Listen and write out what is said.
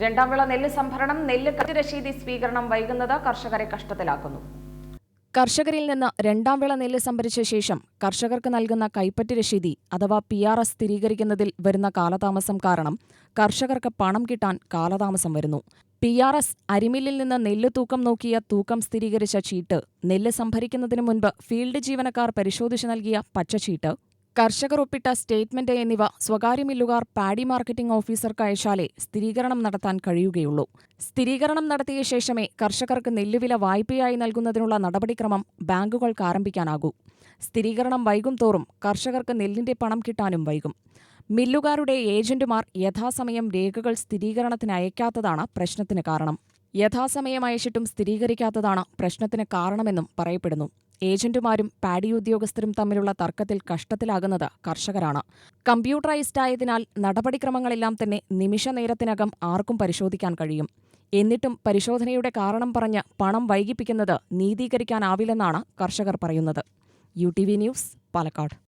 രണ്ടാം വിള നെല്ല് സംഭരണം നെല്ല് കറ്റ് രശീതി സ്വീകരണം വൈകുന്നത് കർഷകരെ കഷ്ടത്തിലാക്കുന്നു. കർഷകരിൽ നിന്ന് രണ്ടാം വിള നെല്ല് സംഭരിച്ച ശേഷം കർഷകർക്ക് നൽകുന്ന കൈപ്പറ്റ് രശീതി അഥവാ പി ആർ എസ് സ്ഥിരീകരിക്കുന്നതിൽ വരുന്ന കാലതാമസം കാരണം കർഷകർക്ക് പണം കിട്ടാൻ കാലതാമസം വരുന്നു. പി ആർ എസ് അരിമില്ലിൽ നിന്ന് നെല്ല് തൂക്കം നോക്കിയ തൂക്കം സ്ഥിരീകരിച്ച ചീട്ട് നെല്ല് സംഭരിക്കുന്നതിന് മുൻപ് ഫീൽഡ് ജീവനക്കാർ പരിശോധിച്ചു നൽകിയ പച്ചച്ചീട്ട് കർഷകർ ഒപ്പിട്ട സ്റ്റേറ്റ്മെന്റ് എന്നിവ സ്വകാര്യ മില്ലുകാർ പാഡി മാർക്കറ്റിംഗ് ഓഫീസർക്ക് അയച്ചാലേ സ്ഥിരീകരണം നടത്താൻ കഴിയുകയുള്ളൂ. സ്ഥിരീകരണം നടത്തിയ ശേഷമേ കർഷകർക്ക് നെല്ലുവില വായ്പയായി നൽകുന്നതിനുള്ള നടപടിക്രമം ബാങ്കുകൾക്ക് ആരംഭിക്കാനാകൂ. സ്ഥിരീകരണം വൈകും തോറും കർഷകർക്ക് നെല്ലിന്റെ പണം കിട്ടാനും വൈകും. മില്ലുകാരുടെ ഏജന്റുമാർ യഥാസമയം രേഖകൾ സ്ഥിരീകരണത്തിന് അയക്കാത്തതാണ് പ്രശ്നത്തിന് കാരണം. യഥാസമയം അയച്ചിട്ടും സ്ഥിരീകരിക്കാത്തതാണ് പ്രശ്നത്തിന് കാരണമെന്നും പറയപ്പെടുന്നു. ഏജന്റുമാരും പാഡി ഉദ്യോഗസ്ഥരും തമ്മിലുള്ള തർക്കത്തിൽ കഷ്ടത്തിലാകുന്നത് കർഷകരാണ്. കമ്പ്യൂട്ടറൈസ്ഡ് ആയതിനാൽ നടപടിക്രമങ്ങളെല്ലാം തന്നെ നിമിഷ നേരത്തിനകം ആർക്കും പരിശോധിക്കാൻ കഴിയും. എന്നിട്ടും പരിശോധനയുടെ കാരണം പറഞ്ഞ് പണം വൈകിപ്പിക്കുന്നത് നീതീകരിക്കാനാവില്ലെന്നാണ് കർഷകർ പറയുന്നത്. U T V news Palakkad.